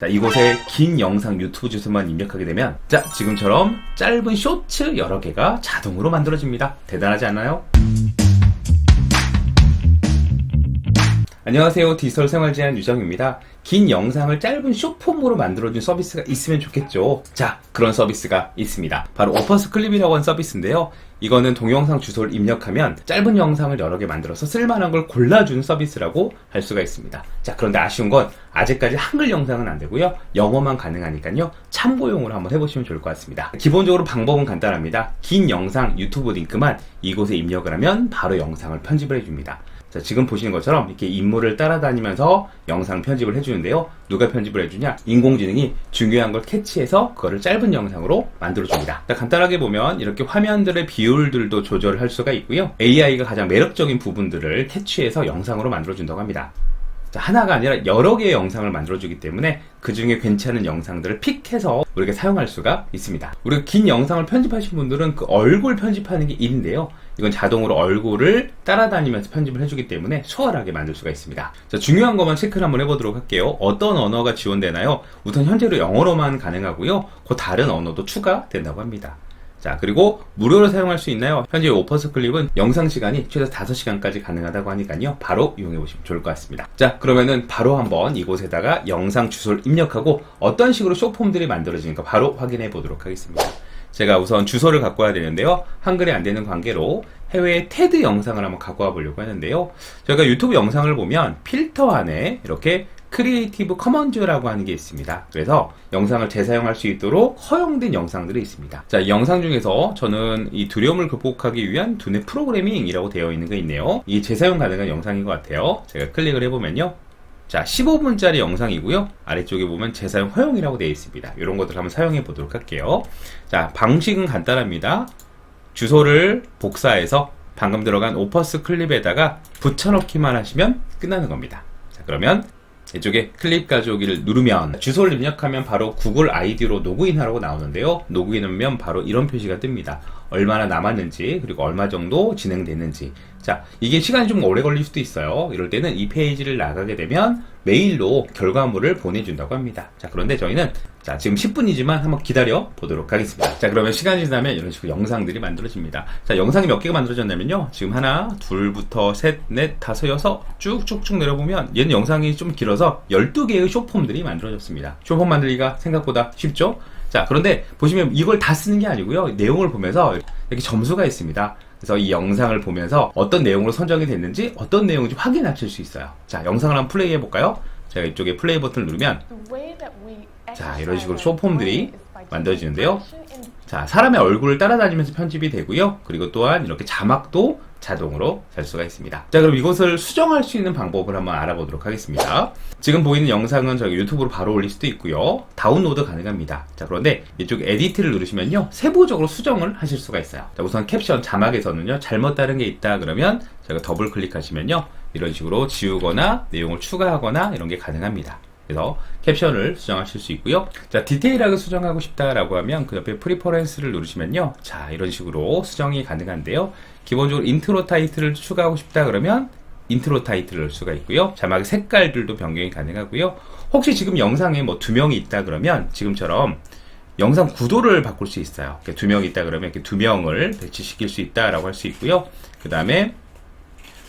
자, 이곳에 긴 영상 유튜브 주소만 입력하게 되면 자, 지금처럼 짧은 쇼츠 여러 개가 자동으로 만들어집니다. 대단하지 않나요? 안녕하세요. 디지털 생활 제한 유정입니다. 긴 영상을 짧은 쇼폼으로 만들어준 서비스가 있으면 좋겠죠. 자, 그런 서비스가 있습니다. 바로 오퍼스 클립이라고 하는 서비스인데요. 이거는 동영상 주소를 입력하면 짧은 영상을 여러 개 만들어서 쓸만한 걸 골라주는 서비스라고 할 수가 있습니다. 자, 그런데 아쉬운 건 아직까지 한글 영상은 안 되고요. 영어만 가능하니까요. 참고용으로 한번 해보시면 좋을 것 같습니다. 기본적으로 방법은 간단합니다. 긴 영상 유튜브 링크만 이곳에 입력을 하면 바로 영상을 편집을 해줍니다. 자, 지금 보시는 것처럼 이렇게 인물을 따라다니면서 영상 편집을 해주는 데요. 누가 편집을 해주냐? 인공지능이 중요한 걸 캐치해서 그거를 짧은 영상으로 만들어줍니다. 자, 간단하게 보면 이렇게 화면들의 비율들도 조절을 할 수가 있고요. AI가 가장 매력적인 부분들을 캐치해서 영상으로 만들어준다고 합니다. 자, 하나가 아니라 여러 개의 영상을 만들어주기 때문에 그 중에 괜찮은 영상들을 픽해서 우리가 사용할 수가 있습니다. 우리가 긴 영상을 편집하신 분들은 그 얼굴 편집하는 게 일인데요. 이건 자동으로 얼굴을 따라다니면서 편집을 해주기 때문에 수월하게 만들 수가 있습니다. 자, 중요한 것만 체크를 한번 해보도록 할게요. 어떤 언어가 지원되나요? 우선 현재로 영어로만 가능하고요. 그 다른 언어도 추가된다고 합니다. 자, 그리고 무료로 사용할 수 있나요? 현재 오퍼스 클립은 영상 시간이 최소 5시간까지 가능하다고 하니까요. 바로 이용해 보시면 좋을 것 같습니다. 자, 그러면은 바로 한번 이곳에다가 영상 주소를 입력하고 어떤 식으로 쇼폼들이 만들어지는가 바로 확인해 보도록 하겠습니다. 제가 우선 주소를 갖고 와야 되는데요. 한글이 안 되는 관계로 해외의 테드 영상을 한번 갖고 와 보려고 하는데요. 저희가 유튜브 영상을 보면 필터 안에 이렇게 크리에이티브 커먼즈라고 하는 게 있습니다. 그래서 영상을 재사용할 수 있도록 허용된 영상들이 있습니다. 자, 이 영상 중에서 저는 이 두려움을 극복하기 위한 두뇌 프로그래밍이라고 되어 있는 게 있네요. 이게 재사용 가능한 영상인 것 같아요. 제가 클릭을 해보면요. 자, 15분짜리 영상이고요. 아래쪽에 보면 재사용 허용이라고 되어 있습니다. 이런 것들 한번 사용해 보도록 할게요. 자, 방식은 간단합니다. 주소를 복사해서 방금 들어간 오퍼스 클립에다가 붙여넣기만 하시면 끝나는 겁니다. 자, 그러면 이쪽에 클립 가져오기를 누르면 주소를 입력하면 바로 구글 아이디로 로그인하라고 나오는데요. 로그인하면 바로 이런 표시가 뜹니다. 얼마나 남았는지 그리고 얼마 정도 진행됐는지 자 이게 시간이 좀 오래 걸릴 수도 있어요. 이럴 때는 이 페이지를 나가게 되면 메일로 결과물을 보내준다고 합니다. 자 그런데 저희는 자 지금 10분이지만 한번 기다려 보도록 하겠습니다. 자 그러면 시간이 지나면 이런 식으로 영상들이 만들어집니다. 자 영상이 몇 개가 만들어졌냐면요. 지금 하나 둘부터 셋, 넷, 다섯, 여섯 쭉쭉쭉 내려보면 얘는 영상이 좀 길어서 12개의 쇼폼들이 만들어졌습니다. 쇼폼 만들기가 생각보다 쉽죠? 자, 그런데 보시면 이걸 다 쓰는 게 아니고요. 내용을 보면서 이렇게 점수가 있습니다. 그래서 이 영상을 보면서 어떤 내용으로 선정이 됐는지 어떤 내용인지 확인하실 수 있어요. 자, 영상을 한번 플레이 해볼까요? 제가 이쪽에 플레이 버튼을 누르면 자, 이런 식으로 쇼폼들이 만들어지는데요. 자, 사람의 얼굴을 따라다니면서 편집이 되고요. 그리고 또한 이렇게 자막도 자동으로 살 수가 있습니다. 자, 그럼 이것을 수정할 수 있는 방법을 한번 알아보도록 하겠습니다. 지금 보이는 영상은 저희 유튜브로 바로 올릴 수도 있고요. 다운로드 가능합니다. 자, 그런데 이쪽 에디트를 누르시면요. 세부적으로 수정을 하실 수가 있어요. 자, 우선 캡션 자막에서는요. 잘못 다른 게 있다 그러면 제가 더블 클릭하시면요. 이런 식으로 지우거나 내용을 추가하거나 이런 게 가능합니다. 그래서 캡션을 수정하실 수 있고요. 자, 디테일하게 수정하고 싶다라고 하면 그 옆에 프리퍼런스를 누르시면요. 자, 이런 식으로 수정이 가능한데요. 기본적으로 인트로 타이틀을 추가하고 싶다 그러면 인트로 타이틀을 넣을 수가 있고요. 자막의 색깔들도 변경이 가능하고요. 혹시 지금 영상에 뭐 두 명이 있다 그러면 지금처럼 영상 구도를 바꿀 수 있어요. 두 명이 있다 그러면 이렇게 두 명을 배치시킬 수 있다라고 할 수 있고요. 그 다음에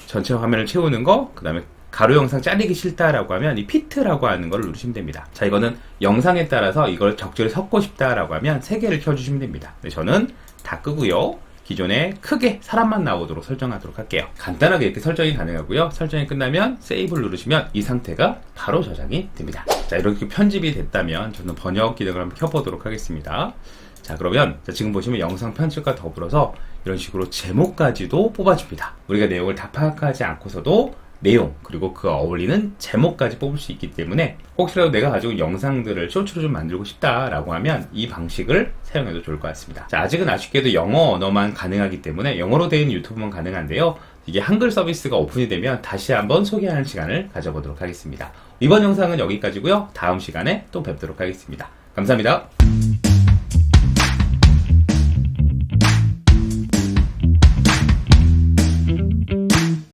전체 화면을 채우는 거, 그 다음에 가로 영상 자르기 싫다라고 하면 이 피트라고 하는 걸 누르시면 됩니다. 자, 이거는 영상에 따라서 이걸 적절히 섞고 싶다라고 하면 세 개를 켜주시면 됩니다. 근데 저는 다 끄고요. 기존에 크게 사람만 나오도록 설정하도록 할게요. 간단하게 이렇게 설정이 가능하고요. 설정이 끝나면 세이브를 누르시면 이 상태가 바로 저장이 됩니다. 자, 이렇게 편집이 됐다면 저는 번역 기능을 한번 켜보도록 하겠습니다. 자, 그러면 자, 지금 보시면 영상 편집과 더불어서 이런 식으로 제목까지도 뽑아줍니다. 우리가 내용을 다 파악하지 않고서도 내용 그리고 그 어울리는 제목까지 뽑을 수 있기 때문에 혹시라도 내가 가지고 영상들을 쇼츠로 좀 만들고 싶다라고 하면 이 방식을 사용해도 좋을 것 같습니다. 자, 아직은 아쉽게도 영어 언어만 가능하기 때문에 영어로 있는 유튜브만 가능한데요. 이게 한글 서비스가 오픈이 되면 다시 한번 소개하는 시간을 가져보도록 하겠습니다. 이번 영상은 여기까지고요. 다음 시간에 또 뵙도록 하겠습니다. 감사합니다.